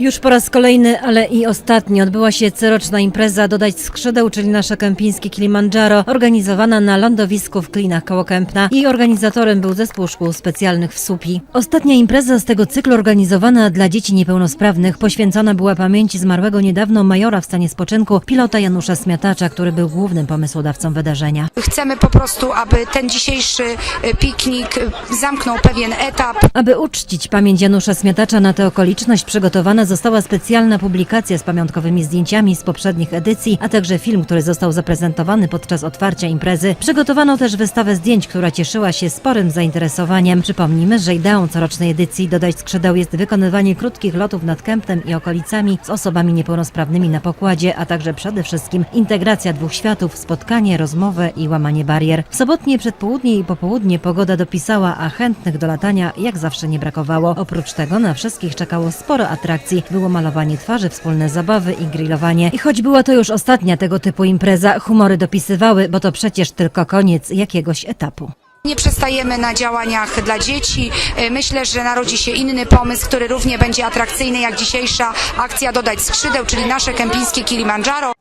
Już po raz kolejny, ale i ostatni odbyła się coroczna impreza Dodać Skrzydeł, czyli nasze kempijskie Kilimandżaro, organizowana na lądowisku w Klinach koło Kępna. Jej organizatorem był zespół szkół specjalnych w Supi. Ostatnia impreza z tego cyklu organizowana dla dzieci niepełnosprawnych poświęcona była pamięci zmarłego niedawno majora w stanie spoczynku, pilota Janusza Smiatacza, który był głównym pomysłodawcą wydarzenia. Chcemy po prostu, aby ten dzisiejszy e, piknik e, zamknął pewien etap. Aby uczcić pamięć Janusza Smiatacza na tę okoliczność przygotowana została specjalna publikacja z pamiątkowymi zdjęciami z poprzednich edycji, a także film, który został zaprezentowany podczas otwarcia imprezy. Przygotowano też wystawę zdjęć, która cieszyła się sporym zainteresowaniem. Przypomnijmy, że ideą corocznej edycji Dodać Skrzydeł jest wykonywanie krótkich lotów nad Kępnem i okolicami z osobami niepełnosprawnymi na pokładzie, a także przede wszystkim integracja dwóch światów, spotkanie, rozmowę i łamanie barier. W sobotnie przedpołudnie i popołudnie pogoda dopisała, a chętnych do latania jak zawsze nie brakowało. Oprócz tego na wszystkich czekało sporo atrakcji. Było malowanie twarzy, wspólne zabawy i grillowanie. I choć była to już ostatnia tego typu impreza, humory dopisywały, bo to przecież tylko koniec jakiegoś etapu. Nie przestajemy na działaniach dla dzieci. E, Myślę, że narodzi się inny pomysł, który równie będzie atrakcyjny jak dzisiejsza akcja Dodać Skrzydeł, czyli nasze kempijskie Kilimandżaro.